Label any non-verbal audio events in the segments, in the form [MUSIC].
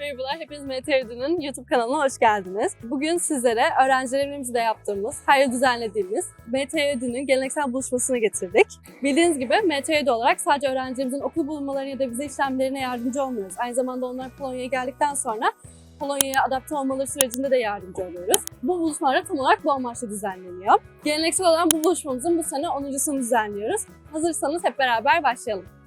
Merhabalar, hepiniz MTRD'nin YouTube kanalına hoş geldiniz. Bugün sizlere öğrencilerimizle yaptığımız, her yıl düzenlediğimiz MTRD'nin geleneksel buluşmasını getirdik. Bildiğiniz gibi MTRD olarak sadece öğrencilerimizin okul bulmalarına ya da vize işlemlerine yardımcı olmuyoruz. Aynı zamanda onlar Polonya'ya geldikten sonra Polonya'ya adapte olmaları sürecinde de yardımcı oluyoruz. Bu buluşmalar tam olarak bu amaçla düzenleniyor. Geleneksel olan bu buluşmamızın bu sene 10.sunu düzenliyoruz. Hazırsanız hep beraber başlayalım.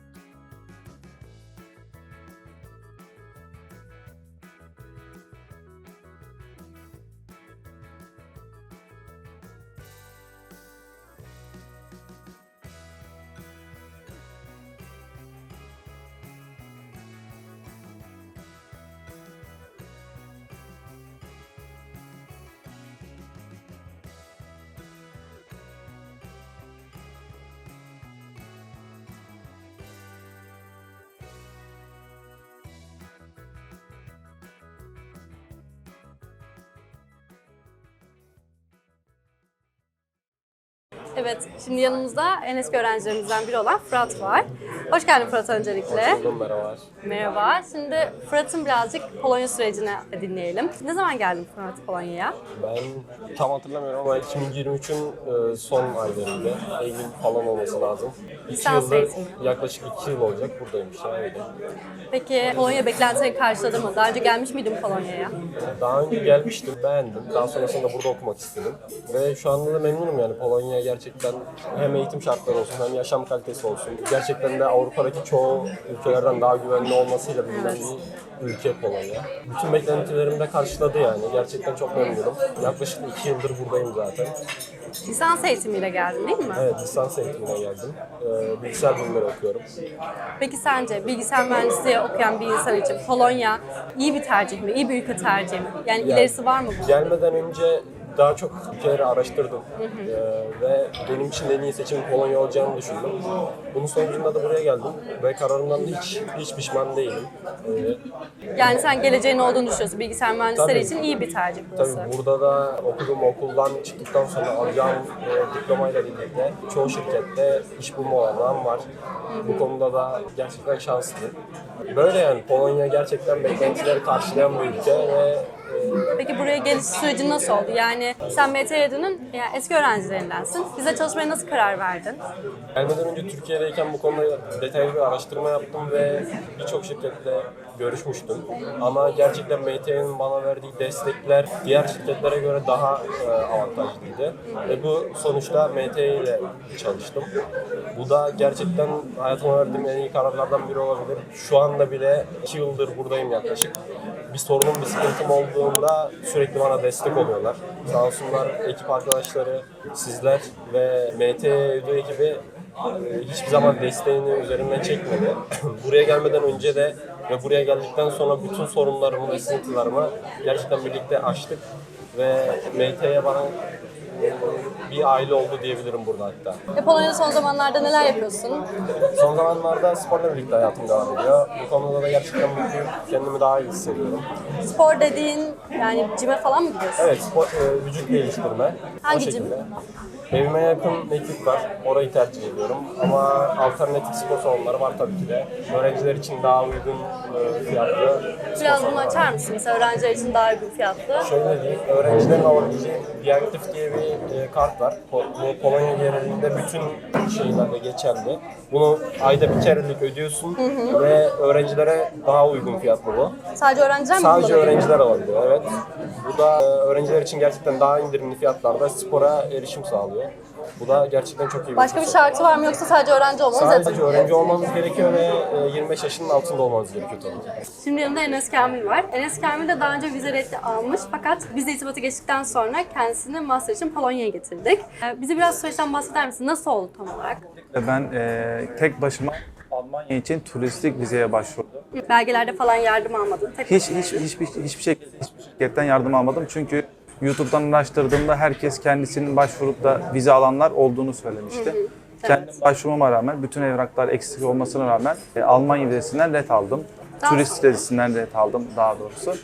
Evet, şimdi yanımızda en eski öğrencilerimizden biri olan Fırat var. Hoş geldin Fırat öncelikle. Buldum merhabalar. Merhaba. Şimdi Fırat'ın birazcık Polonya sürecini dinleyelim. Ne zaman geldin Fırat Polonya'ya? Ben tam hatırlamıyorum ama 2023'ün e, son aylarıydı. Eylül falan olması lazım. İki Lisans yıldır, eğitimi. yaklaşık iki yıl olacak buradaymış ya öyle. Peki Polonya beklentileri karşıladı mı? Daha önce gelmiş miydin Polonya'ya? Daha önce gelmiştim, beğendim. Daha sonrasında burada okumak istedim. Ve şu anda da memnunum yani Polonya gerçekten hem eğitim şartları olsun hem yaşam kalitesi olsun. Gerçekten de Avrupa'daki çoğu ülkelerden daha güvenli olmasıyla bilinen bir ülke Polonya. Bütün beklentilerimi de karşıladı yani. Gerçekten çok memnunum. Yaklaşık iki yıldır buradayım zaten. Lisans eğitimiyle geldin değil mi? Evet, lisans eğitimine geldim. Ee, bilgisayar bilimleri okuyorum. Peki sence bilgisayar mühendisliği okuyan bir insan için Polonya iyi bir tercih mi? İyi bir ülke tercih mi? Yani, ilerisi var mı bu? Gelmeden önce daha çok ülkeleri araştırdım. Ee, ve benim için en iyi seçim Polonya olacağını düşündüm. Bunun sonucunda da buraya geldim. Ve kararımdan da hiç, hiç pişman değilim. Ee, Yani sen geleceğin olduğunu düşünüyorsun. Bilgisayar mühendisleri Tabii. için iyi bir tercih burası. tabii burada da okuduğum okuldan çıktıktan sonra alacağım e, diplomayla birlikte çoğu şirkette iş bulma olanağım var. Bu konuda da gerçekten şanslıyım. Böyle yani Polonya gerçekten beklentileri karşılayan bir ülke ve Peki buraya geliş süreci nasıl oldu? Yani sen MTYD'nin yani eski öğrencilerindensin. Bize çalışmaya nasıl karar verdin? Gelmeden önce Türkiye'deyken bu konuda detaylı bir araştırma yaptım ve birçok şirketle görüşmüştüm. Ama gerçekten MT'nin bana verdiği destekler diğer şirketlere göre daha e, avantajlıydı. Ve bu sonuçta MT ile çalıştım. Bu da gerçekten hayatıma verdiğim en iyi kararlardan biri olabilir. Şu anda bile 2 yıldır buradayım yaklaşık. Bir sorunum, bir sıkıntım olduğunda sürekli bana destek oluyorlar. Sağ olsunlar ekip arkadaşları, sizler ve MT Edu ekibi e, hiçbir zaman desteğini üzerinden çekmedi. [CLEARS THROAT] buraya gelmeden önce de ve buraya geldikten sonra bütün sorunlarımı ve sıkıntılarımı gerçekten birlikte aştık ve MT'ye bana bir aile oldu diyebilirim burada hatta. E Polonya'da son zamanlarda neler yapıyorsun? Son zamanlarda sporla birlikte hayatım devam ediyor. Bu konuda da gerçekten mutluyum. Kendimi daha iyi hissediyorum. Spor dediğin yani cime falan mı gidiyorsun? Evet, spor, e, vücut geliştirme. Hangi gym? Evime yakın mekik var. Orayı tercih ediyorum. Ama alternatif spor salonları var tabii ki de. Öğrenciler için daha uygun e, fiyatlı spor Biraz bunu salonları var. açar mısın? Mesela öğrenciler için daha uygun fiyatlı. Şöyle diyeyim, öğrencilerin alabileceği Diaktif diye bir e, kart var. Po- Bu Polonya genelinde bütün şeylerde geçerli. Bunu ayda bir kerelik ödüyorsun ve öğrencilere daha uygun fiyatlı bu. Sadece öğrenciler mi Sadece öğrenciler alabiliyor, evet. Bu da e, öğrenciler için gerçekten daha indirimli fiyatlarda spora erişim sağlıyor. Bu da gerçekten çok iyi bir Başka bir fırsat. şartı var mı yoksa sadece öğrenci olmanız Sadece yeterli? öğrenci olmanız gerekiyor ve e, 25 yaşının altında olmanız gerekiyor tabii. Şimdi yanımda Enes Kamil var. Enes Kamil de daha önce vize reddi almış fakat vize irtibatı geçtikten sonra kendisini master için Polonya'ya getirdik. Ee, Bize biraz süreçten bahseder misin? Nasıl oldu tam olarak? Ben e, tek başıma Almanya için turistik vizeye başvurdum. Belgelerde falan yardım almadın. Tek Hiç hiç hiçbir hiçbir şey hiçbir şirketten yardım almadım çünkü YouTube'dan araştırdığımda herkes kendisinin başvurup da vize alanlar olduğunu söylemişti. Kendim başvurmama rağmen, bütün evraklar eksik olmasına rağmen e, Almanya vizesinden ret aldım. Daha Turist vizesinden ret aldım daha doğrusu.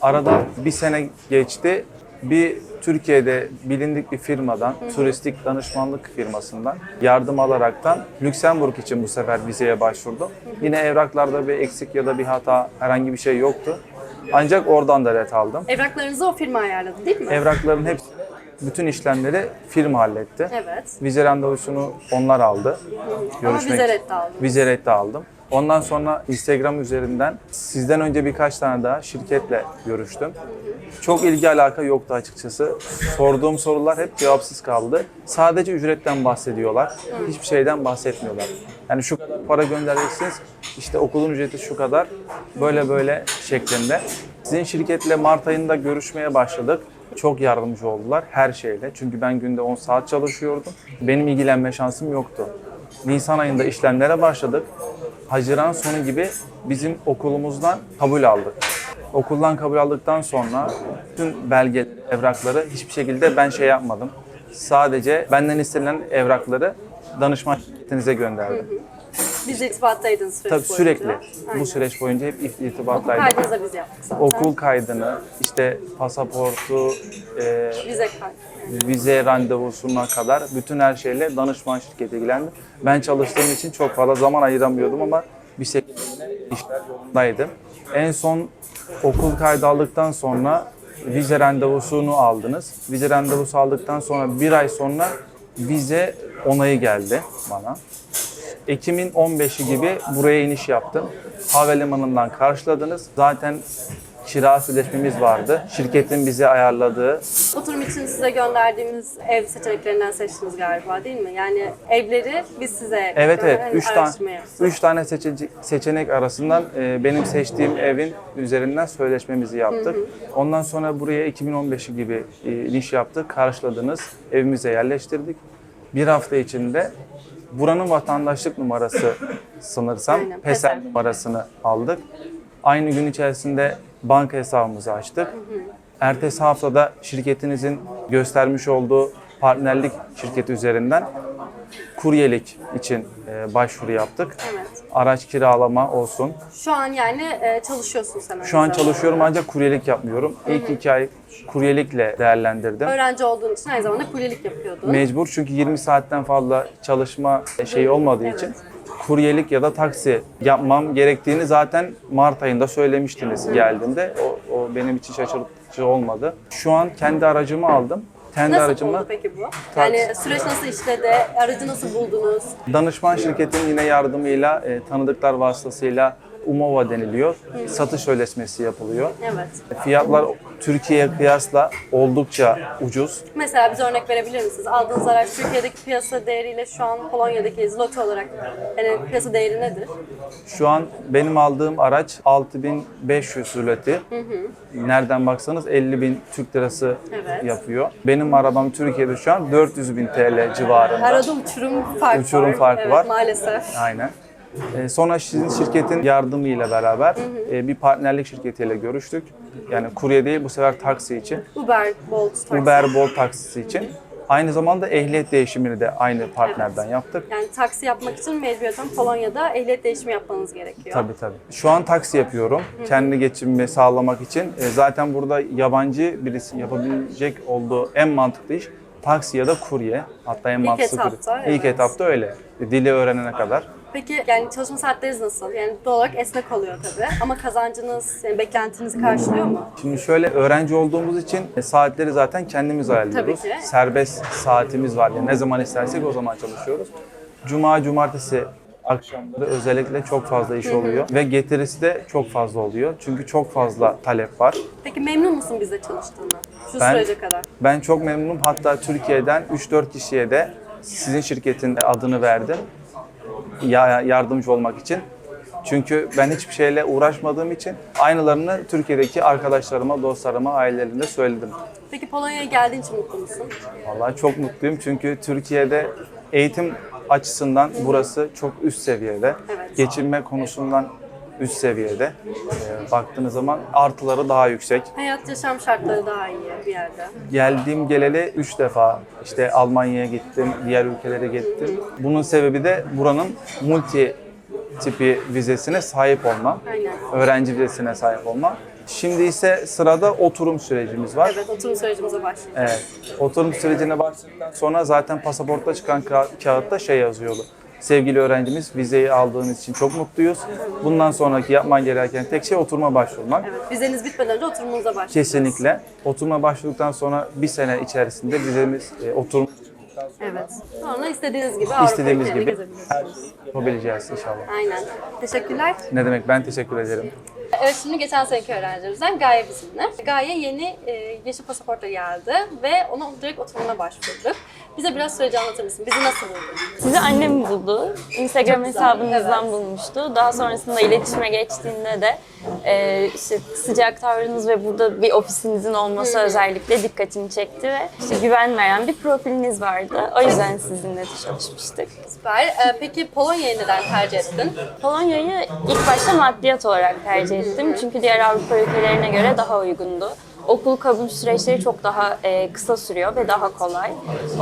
Arada bir sene geçti. Bir Türkiye'de bilindik bir firmadan, turistik danışmanlık firmasından yardım alaraktan Lüksemburg için bu sefer vizeye başvurdum. Yine evraklarda bir eksik ya da bir hata herhangi bir şey yoktu. Ancak oradan da ret aldım. Evraklarınızı o firma ayarladı değil mi? Evrakların hepsi, bütün işlemleri firma halletti. Evet. Vize randevusunu onlar aldı. Ama vize reddi aldınız. Vize reddi aldım. Ondan sonra Instagram üzerinden sizden önce birkaç tane daha şirketle görüştüm. Çok ilgi alaka yoktu açıkçası. Sorduğum sorular hep cevapsız kaldı. Sadece ücretten bahsediyorlar. Hiçbir şeyden bahsetmiyorlar. Yani şu kadar para göndereceksiniz, işte okulun ücreti şu kadar, böyle böyle şeklinde. Sizin şirketle Mart ayında görüşmeye başladık. Çok yardımcı oldular her şeyle. Çünkü ben günde 10 saat çalışıyordum. Benim ilgilenme şansım yoktu. Nisan ayında işlemlere başladık. Haziran sonu gibi bizim okulumuzdan kabul aldık. Okuldan kabul aldıktan sonra bütün belge evrakları hiçbir şekilde ben şey yapmadım. Sadece benden istenilen evrakları danışman şirketinize gönderdim. Biz irtibattaydınız süreç Tabii boyunca. sürekli Aynen. bu süreç boyunca hep Okul irtibattaydım. kaydınızı da biz yaptık zaten. Okul kaydını, işte pasaportu, e, Vize kaydı. vize randevusuna kadar bütün her şeyle danışman şirketi ilgilendi. Ben çalıştığım için çok fazla zaman ayıramıyordum ama bir şekilde işler yolundaydı. En son okul kaydı aldıktan sonra vize randevusunu aldınız. Vize randevusu aldıktan sonra bir ay sonra vize onayı geldi bana. Ekim'in 15'i gibi buraya iniş yaptım. Havalimanından karşıladınız. Zaten kira sözleşmemiz vardı. Şirketin bize ayarladığı Oturum için size gönderdiğimiz ev seçeneklerinden seçtiniz galiba değil mi? Yani evleri biz size Evet evet. hani Üç tane, araştırma yaptık. üç tane seçece- seçenek arasından e, benim seçtiğim evin üzerinden sözleşmemizi yaptık. Ondan sonra buraya 2015 gibi e, iniş yaptık. Karşıladınız. Evimize yerleştirdik. Bir hafta içinde buranın vatandaşlık numarası sanırsam Aynen, PESEL PESEL. numarasını aldık. Aynı gün içerisinde banka hesabımızı açtık. Ertesi haftada şirketinizin göstermiş olduğu partnerlik şirketi üzerinden kuryelik için e, başvuru yaptık. Evet. Araç kiralama olsun. Şu an yani e, çalışıyorsun sen. Şu an çalışıyorum ancak kuryelik yapmıyorum. İlk iki ay kuryelikle değerlendirdim. Öğrenci olduğun için aynı zamanda kuryelik yapıyordun. Mecbur çünkü 20 saatten fazla çalışma şeyi olmadığı Evet. için kuryelik ya da taksi yapmam gerektiğini zaten Mart ayında söylemiştiniz geldiğinde. O, o benim için şaşırtıcı olmadı. Şu an kendi aracımı aldım. Kendi nasıl aracımla oldu peki bu? Yani süreç nasıl işledi? Aracı nasıl buldunuz? Danışman şirketin yine yardımıyla, e, tanıdıklar vasıtasıyla Umova deniliyor. Satış sözleşmesi yapılıyor. Evet. Fiyatlar Türkiye'ye kıyasla oldukça ucuz. Mesela bize örnek verebilir misiniz? Aldığınız araç Türkiye'deki piyasa değeriyle şu an Polonya'daki zloty olarak yani piyasa değeri nedir? Şu an benim aldığım araç 6500 zloty. Nereden baksanız 50 bin Türk lirası Evet. yapıyor. Benim arabam Türkiye'de şu an 400 bin TL civarında. Arada uçurum farkı Uçurum var. farkı evet, var. Maalesef. Aynen. Ee, sonra sizin şirketin yardımıyla beraber e, bir partnerlik şirketiyle görüştük. Yani kurye değil bu sefer taksi için. Uber, Bolt, taksi. Uber Bolt taksisi için. Aynı zamanda ehliyet değişimini de aynı partnerden yaptık. Yani taksi yapmak için mecburiyetten Polonya'da ehliyet değişimi yapmanız gerekiyor. Tabii tabii. Şu an taksi yapıyorum. Kendi geçimimi sağlamak için. E, Zaten burada yabancı birisi yapabilecek olduğu en mantıklı iş taksi ya da kurye. Hatta en mantıklı etapta, İlk evet. etapta öyle. Dili öğrenene kadar. Peki yani çalışma saatleriniz nasıl? Yani doğal olarak esnek oluyor tabii. Ama kazancınız, yani beklentinizi karşılıyor mu? Şimdi şöyle öğrenci olduğumuz için e, saatleri zaten kendimiz ayarlıyoruz. Tabii ki. Serbest saatimiz var. Yani ne zaman istersek o zaman çalışıyoruz. Cuma, cumartesi akşamları özellikle çok fazla iş oluyor ve getirisi de çok fazla oluyor. Çünkü çok fazla talep var. Peki memnun musun bizde çalıştığına? Şu Ben- sürece kadar. Ben çok memnunum. Hatta Türkiye'den 3-4 kişiye de sizin şirketin adını verdim. Ya, yardımcı olmak için. Çünkü ben hiçbir şeyle uğraşmadığım için aynılarını Türkiye'deki arkadaşlarıma, dostlarıma, ailelerine söyledim. Peki Polonya'ya geldiğin için mutlu musun? Vallahi çok mutluyum çünkü Türkiye'de eğitim açısından burası çok üst seviyede. Evet. Geçinme konusundan üst seviyede. Ee, baktığınız zaman artıları daha yüksek. Hayat yaşam şartları daha iyi bir yerde. Geldiğim geleli 3 defa işte Almanya'ya gittim, diğer ülkelere gittim. Bunun sebebi de buranın multi tipi vizesine sahip olma, Aynen. öğrenci vizesine sahip olma. Şimdi ise sırada oturum sürecimiz var. Evet, oturum sürecimize başlayacağız. Evet. Oturum sürecine başladıktan sonra zaten pasaportta çıkan ka- kağıtta şey yazıyordu. Sevgili öğrencimiz vizeyi aldığınız için çok mutluyuz. Bundan sonraki yapman gereken tek şey oturuma başvurmak. Evet. Vizeniz bitmeden önce oturumunuza başlayın. Kesinlikle. Oturuma başvurduktan sonra bir sene içerisinde vizemiz e, oturum Evet. Sonra istediğiniz gibi Avrupa istediğimiz gibi her şeyi yapabileceğiz inşallah. Aynen. Teşekkürler. Ne demek ben teşekkür ederim. Evet şimdi geçen seneki öğrencilerimizden Gaye bizimle. Gaye yeni e, yeşil pasaportla geldi ve ona direkt oturumuna başvurduk. Bize biraz süreci anlatır mısın? Bizi nasıl buldun? Sizi annem buldu. Instagram hesabınızdan evet. bulmuştu. Daha sonrasında iletişime geçtiğinde de e, işte sıcak tavrınız ve burada bir ofisinizin olması özellikle dikkatimi çekti ve işte güven veren bir profiliniz vardı. O yüzden sizinle çalışmıştık. Süper. E, peki Polonya'yı neden tercih ettin? Polonya'yı ilk başta maddiyat olarak tercih ettim. Çünkü diğer Avrupa ülkelerine göre daha uygundu. Okul kabul süreçleri çok daha e, kısa sürüyor ve daha kolay.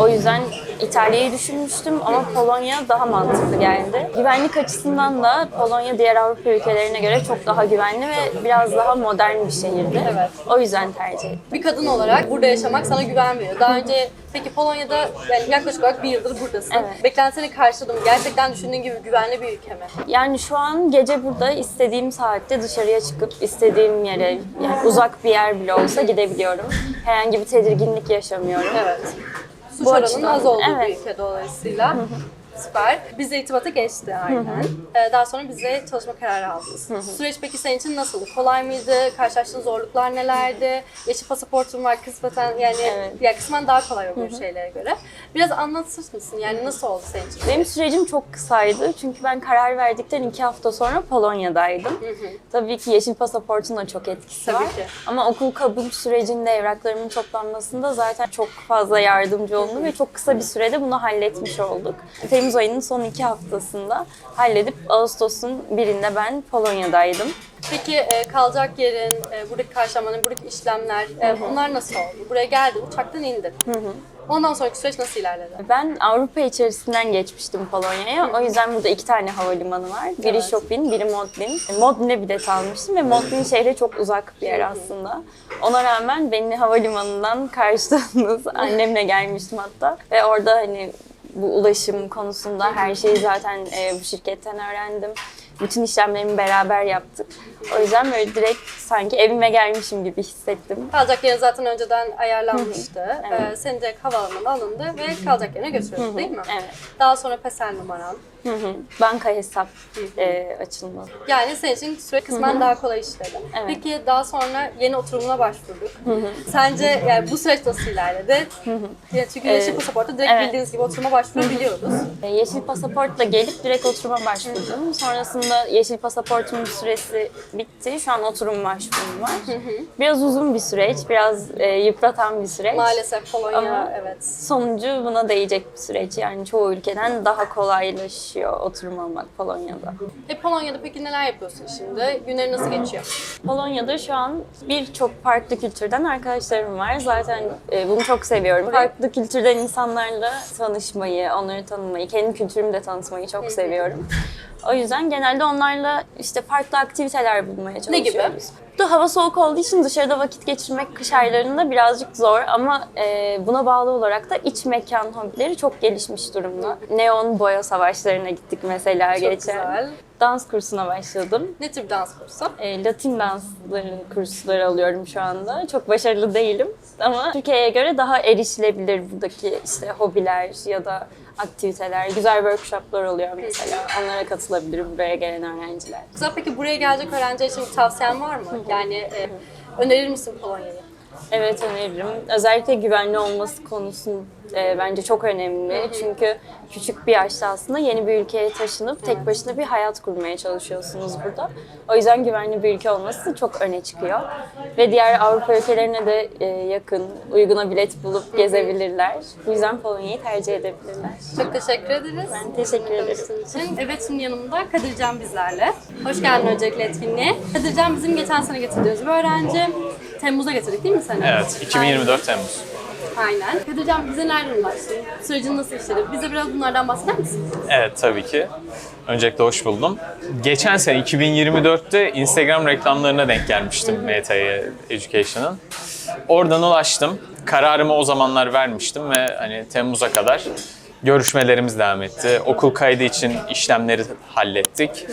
O yüzden İtalya'yı düşünmüştüm ama Polonya daha mantıklı geldi. Güvenlik açısından da Polonya diğer Avrupa ülkelerine göre çok daha güvenli ve biraz daha modern bir şehirdi. Evet. O yüzden tercih ettim. Bir kadın olarak burada yaşamak sana güven veriyor. Daha önce peki Polonya'da yani yaklaşık olarak bir yıldır buradasın. Evet. Beklentilerini karşıladın mı? Gerçekten düşündüğün gibi güvenli bir ülke mi? Yani şu an gece burada istediğim saatte dışarıya çıkıp istediğim yere, yani uzak bir yer bile olsa gidebiliyorum. Herhangi bir tedirginlik yaşamıyorum. Evet. Suç Bu oranının açıdan, az olduğu bir evet. ülke dolayısıyla. Süper. Bizle irtibata geçti aynen. Ee, Daha sonra bizle çalışma kararı aldınız. Süreç peki senin için nasıldı? Kolay mıydı? Karşılaştığın zorluklar nelerdi? Yeşil pasaportun var kısmen yani Evet. ya kısmen daha kolay oluyor şeylere göre. Biraz anlatır mısın? Yani nasıl oldu senin için? Benim sürecim çok kısaydı çünkü ben karar verdikten iki hafta sonra Polonya'daydım. Tabii ki yeşil pasaportun da çok etkisi Tabii var. ki. Ama okul kabul sürecinde evraklarımın toplanmasında zaten çok fazla yardımcı oldu ve çok kısa bir sürede bunu halletmiş olduk. Temmuz ayının son iki haftasında halledip Ağustos'un birinde ben Polonya'daydım. Peki e, kalacak yerin, e, buradaki karşılamanın, buradaki işlemler e, bunlar nasıl oldu? Buraya geldin, uçaktan indin. Ondan sonraki süreç nasıl ilerledi? Ben Avrupa içerisinden geçmiştim Polonya'ya. O yüzden burada iki tane havalimanı var. Biri Evet. Chopin, biri Modlin. Modlin'e bilet almıştım ve Modlin şehre çok uzak bir yer aslında. Ona rağmen beni havalimanından karşıladınız. [LAUGHS] Annemle gelmiştim hatta. Ve orada hani bu ulaşım konusunda her şeyi zaten e, bu şirketten öğrendim. Bütün işlemlerimi beraber yaptık. O yüzden böyle direkt sanki evime gelmişim gibi hissettim. Kalacak yerin zaten önceden ayarlanmıştı. Evet. Ee, seni direkt havaalanına alındı ve kalacak yerine götürüldü değil mi? Evet. Daha sonra PESEL numaran. Hı hı. Banka hesap e, açılması. Yani senin için süre kısmen daha kolay işledi. Evet. Peki daha sonra yeni oturumuna başvurduk. Sence yani bu süreç nasıl ilerledi? Yani çünkü yeşil Ee, pasaportta direkt evet. bildiğiniz gibi oturuma başvurabiliyoruz. E, Yeşil pasaportla gelip direkt oturuma başvurdum. Sonrasında yeşil pasaportumun süresi bitti. Şu an oturum başvurum var. Biraz uzun bir süreç, biraz e, yıpratan bir süreç. Maalesef Polonya Ama- evet. Sonucu buna değecek bir süreç. Yani çoğu ülkeden daha kolaylaşıyor oturum almak Polonya'da. E Polonya'da peki neler yapıyorsun şimdi? Günleri nasıl geçiyor? Polonya'da şu an birçok farklı kültürden arkadaşlarım var. Zaten e, bunu çok seviyorum. Farklı kültürden insanlarla tanışmayı, onları tanımayı, kendi kültürümü de tanıtmayı çok seviyorum. O yüzden genelde onlarla işte farklı aktiviteler bulmaya Ne çalışıyoruz. gibi? Burada hava soğuk olduğu için dışarıda vakit geçirmek kış aylarında birazcık zor ama e, buna bağlı olarak da iç mekan hobileri çok gelişmiş durumda. Neon boya savaşlarına gittik mesela Çok geçen. güzel. Dans kursuna başladım. Ne tür dans kursu? E, Latin dansları kursları alıyorum şu anda. Çok başarılı değilim ama Türkiye'ye göre daha erişilebilir buradaki işte hobiler ya da aktiviteler, güzel workshoplar oluyor mesela. Onlara katılabilir buraya gelen öğrenciler. Güzel peki buraya gelecek öğrenciler için bir tavsiyen var mı? Yani e, önerir misin Polonya'yı? Evet öneririm. Özellikle güvenli olması konusu e, bence çok önemli. Çünkü küçük bir yaşta aslında yeni bir ülkeye taşınıp tek başına bir hayat kurmaya çalışıyorsunuz burada. O yüzden güvenli bir ülke olması çok öne çıkıyor. Ve diğer Avrupa ülkelerine de e, yakın, uyguna bilet bulup gezebilirler. Bu yüzden Polonya'yı tercih edebilirler. Çok teşekkür ederiz. Ben teşekkür ederim. İçin. Evet şimdi yanımda Kadircan bizlerle. Hoş geldin öncelikle etkinliğe. Kadircan bizim geçen sene getirdiğimiz bir öğrenci. Temmuz'a getirdik değil mi seni? Evet, 2024 Temmuz. Aynen. Kadircan bize nereden ulaştın? Sürecin nasıl işledi? Bize biraz bunlardan bahseder misin? Evet, tabii ki. Öncelikle hoş buldum. Geçen sene 2024'te Instagram reklamlarına denk gelmiştim MTY Education'ın. Oradan ulaştım. Kararımı o zamanlar vermiştim ve hani Temmuz'a kadar Görüşmelerimiz devam etti. Okul kaydı için işlemleri hallettik.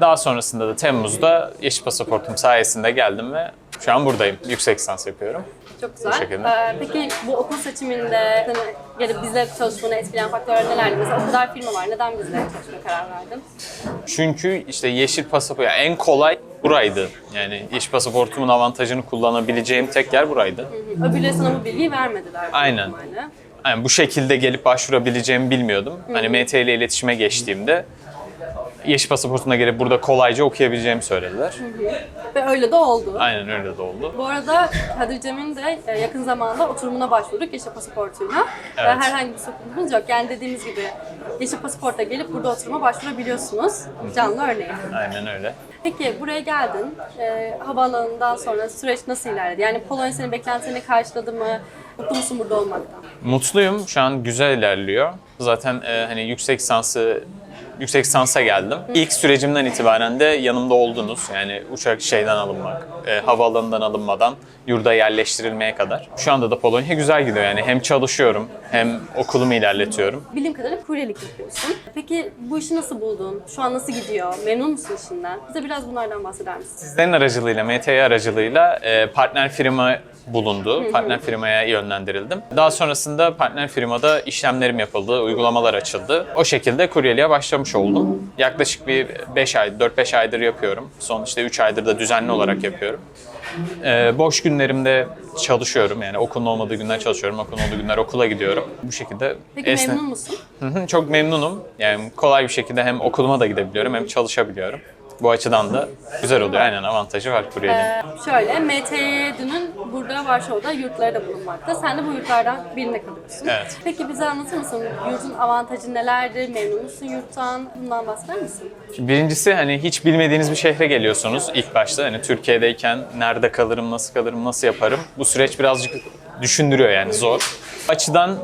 Daha sonrasında da Temmuz'da yeşil pasaportum sayesinde geldim ve şu an buradayım. Yüksek lisans yapıyorum. Çok güzel. şekilde. Ee, peki bu okul seçiminde hani gelip bizle çalışmanı etkileyen faktörler nelerdi? Mesela o kadar firma var. Neden bizle çalışmaya karar verdin? Çünkü işte yeşil pasaport yani en kolay buraydı. Yani yeşil pasaportumun avantajını kullanabileceğim tek yer buraydı. Öbürleri sana bu bilgiyi vermediler. Aynen. ihtimalle. Yani bu şekilde gelip başvurabileceğimi bilmiyordum. Hani MT ile iletişime geçtiğimde yeşil pasaportuna gelip burada kolayca okuyabileceğimi söylediler. Ve öyle de oldu. Aynen öyle de oldu. Bu arada Kadir Cem'in de e, yakın zamanda oturumuna başvurduk yeşil pasaportuyla. Ve Evet. herhangi bir sorunumuz yok. Yani dediğimiz gibi yeşil pasaporta gelip burada oturuma başvurabiliyorsunuz. Canlı örneği. Aynen öyle. Peki buraya geldin. E, havaalanından sonra süreç nasıl ilerledi? Yani Polonya senin beklentilerini karşıladı mı? Mutlu musun burada olmaktan? Mutluyum. Şu an güzel ilerliyor. Zaten e, hani yüksek lisansı yüksek lisansa geldim. İlk sürecimden itibaren de yanımda oldunuz. Yani uçak şeyden alınmak, e, havaalanından alınmadan yurda yerleştirilmeye kadar. Şu anda da Polonya güzel gidiyor. Yani hem çalışıyorum hem okulumu ilerletiyorum. Bildiğim kadarıyla kuryelik yapıyorsun. Peki bu işi nasıl buldun? Şu an nasıl gidiyor? Memnun musun işinden? Bize biraz bunlardan bahseder misin? Sizlerin aracılığıyla, MTY aracılığıyla e, partner firma bulundu. Partner firmaya yönlendirildim. Daha sonrasında partner firmada işlemlerim yapıldı, uygulamalar açıldı. O şekilde kuryeliğe başlamış oldum. Yaklaşık bir 5 ay, 4-5 aydır yapıyorum. Son işte 3 aydır da düzenli olarak yapıyorum. E, boş günlerimde çalışıyorum. Yani okulun olmadığı günler çalışıyorum, okulun olduğu günler okula gidiyorum. Bu şekilde Peki esne- memnun musun? Hı hı, Çok memnunum. Yani kolay bir şekilde hem okuluma da gidebiliyorum hem çalışabiliyorum. Bu açıdan da güzel oluyor. Aynen avantajı var kuryeliğin. Ee, şöyle, MTY'dünün burada Varşova'da yurtları da bulunmakta. Sen de bu yurtlardan birine kalıyorsun. Evet. Peki bize anlatır mısın? Yurtun avantajı nelerdir? Memnun musun yurttan? Bundan bahseder misin? Birincisi hani hiç bilmediğiniz bir şehre geliyorsunuz ilk başta. Hani Türkiye'deyken nerede kalırım, nasıl kalırım, nasıl yaparım? Bu süreç birazcık düşündürüyor yani zor. Açıdan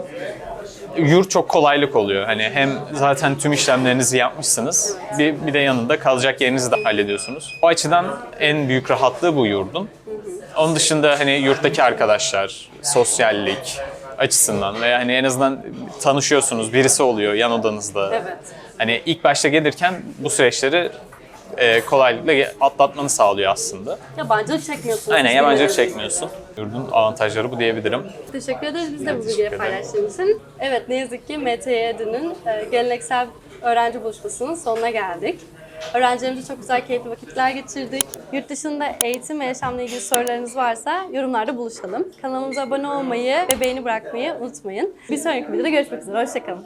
yurt çok kolaylık oluyor. Hani hem zaten tüm işlemlerinizi yapmışsınız. Bir, bir de yanında kalacak yerinizi de hallediyorsunuz. O açıdan en büyük rahatlığı bu yurdun. Onun dışında hani yurttaki arkadaşlar, sosyallik açısından veya hani en azından tanışıyorsunuz, birisi oluyor yan odanızda. Evet. Hani ilk başta gelirken bu süreçleri e, kolaylıkla atlatmanı sağlıyor aslında. Yabancılık çekmiyorsun. Aynen yabancılık çekmiyorsun. Yurdun avantajları bu diyebilirim. Teşekkür ederiz biz de bu bilgiyi paylaştığın için. Evet ne yazık ki MTY'dinin e, geleneksel öğrenci buluşmasının sonuna geldik. Öğrencilerimizle çok güzel keyifli vakitler geçirdik. Yurt dışında eğitim ve yaşamla ilgili sorularınız varsa yorumlarda buluşalım. Kanalımıza abone olmayı ve beğeni bırakmayı unutmayın. Bir sonraki videoda görüşmek üzere. Hoşçakalın.